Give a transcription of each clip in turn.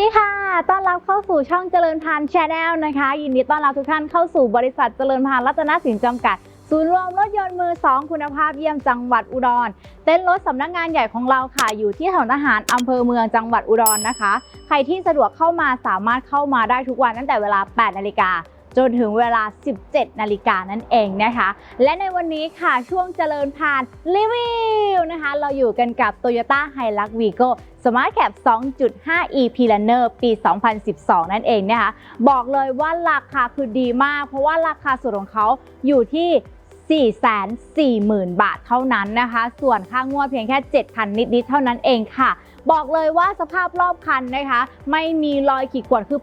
ดีค่ะ ต้อนรับเข้าสู่ช่องเจริญพานชาแนลนะคะ ยินดีต้อนรับทุกท่านเข้าสู่บริษัทเจริญพานรัตนสินจำกัด ศูนย์รวมรถยนต์มือ 2 คุณภาพเยี่ยมจังหวัดอุดร เต้นรถสำนักงานใหญ่ของเราค่ะ อยู่ที่ถนนทหารอำเภอเมืองจังหวัดอุดรนะคะ ใครที่สะดวกเข้ามาสามารถเข้ามาได้ทุกวันตั้งแต่เวลา 8 นาฬิกา จนถึงเวลา 17 นาฬิกานั่นเองนะคะ และในวันนี้ค่ะช่วงเจริญพานรีวิวนะคะ เราอยู่กันกับ Toyota Hilux Vigo Smart Cap 2.5 e p l a n n e r ปี 2012 นั่นเองนะคะ บอกเลยว่าราคาคือดีมาก เพราะว่าราคาส่วนของเขาอยู่ที่440,000 บาทเท่านั้นนะคะ ส่วนค่างวดเพียงแค่ 7,000 นิดๆ เท่านั้นเองค่ะ บอกเลยว่าสภาพรอบคันนะคะ ไม่มีรอยขีดข่วนคือ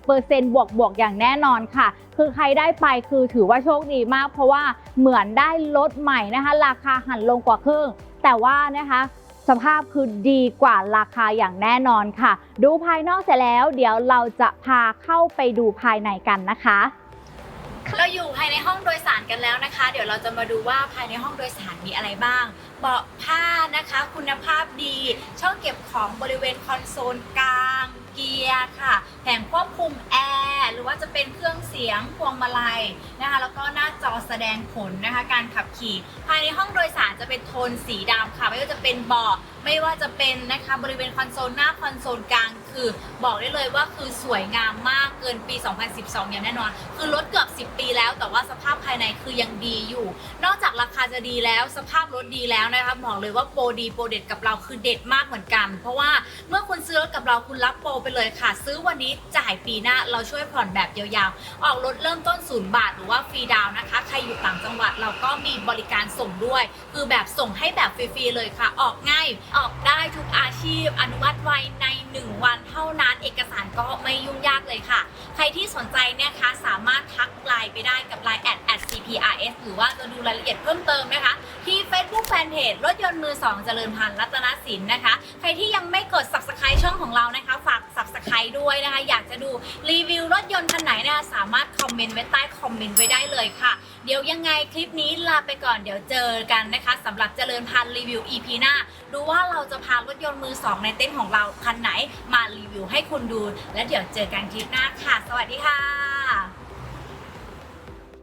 80%บวกบวกอย่างแน่นอนค่ะ คือใครได้ไปคือถือว่าโชคดีมาก เพราะว่าเหมือนได้รถใหม่นะคะ ราคาหันลงกว่าครึ่ง แต่ว่านะคะสภาพคือดีกว่าราคาอย่างแน่นอนค่ะ ดูภายนอกเสร็จแล้วเดี๋ยวเราจะพาเข้าไปดูภายในกันนะคะ เราอยู่ภายในห้องโดยสารกันแล้วนะคะ เดี๋ยวเราจะมาดูว่าภายในห้องโดยสารมีอะไรบ้าง เบาะผ้า นะคะ คุณภาพดี ช่องเก็บของบริเวณคอนโซลกลาง เกียร์ค่ะแผงควบคุมแอร์หรือว่าจะเป็นเครื่องเสียงพวงมาลัยนะคะ แล้วก็หน้าจอแสดงผลนะคะ การขับขี่ ภายในห้องโดยสารจะเป็นโทนสีดำค่ะไม่ว่าจะเป็นเบาะไม่ว่าจะเป็นนะคะบริเวณคอนโซลหน้าคอนโซลกลางคือ บอกได้เลยว่าคือสวยงามมากเกินปี 2012 อย่างแน่นอน คือรถเกือบ 10 ปีแล้ว แต่ว่าสภาพภายในคือยังดีอยู่ นอกจากราคาจะดีแล้วสภาพรถดีแล้วนะคะบอกเลยว่าโปรดีโปรเด็ดกับเราคือเด็ดมากเหมือนกัน เพราะว่าเมื่อคุณซื้อรถกับเราคุณรับโปรไปเลยค่ะ ซื้อวันนี้จ่ายปีหน้าเราช่วยผ่อนแบบยาวๆ ออกรถเริ่มต้นศูนย์บาทหรือว่าฟรีดาวน์นะคะใครอยู่ต่างจังหวัดเราก็มีบริการส่งด้วย คือแบบส่งให้แบบฟรีๆเลยค่ะ ออกง่ายออกได้ทุกอาชีพ อนุมัติไวใน 1 วันเท่านั้น เอกสารก็ไม่ยุ่งยากเลยค่ะ ใครที่สนใจเนี่ยคะสามารถทักไลน์ไปได้กับไลน์แอดแอด CPRS หรือว่าจะดูรายละเอียดเพิ่มเติมนะคะ ที่ Facebook Fanpage รถยนต์มือ 2 เจริญพันธ์รัตนสินนะคะ ใครที่ยังไม่กด Subscribe ช่องของเรานะคะ ฝาก Subscribe ด้วยนะคะอยากจะดูรีวิวรถยนต์คันไหนนะคะสามารถคอมเมนต์ไว้ใต้คอมเมนต์ไว้ได้เลยค่ะ เดี๋ยวยังไงคลิปนี้ลาไปก่อนเดี๋ยวเจอกันนะคะสำหรับเจริญพันธ์รีวิว EP หน้า ดูว่าเราจะพารถยนต์มือ2ในเต้นท์ของเราคันไหนมารีวิวให้คุณดู และเดี๋ยวเจอกันคลิปหน้าค่ะ สวัสดีค่ะ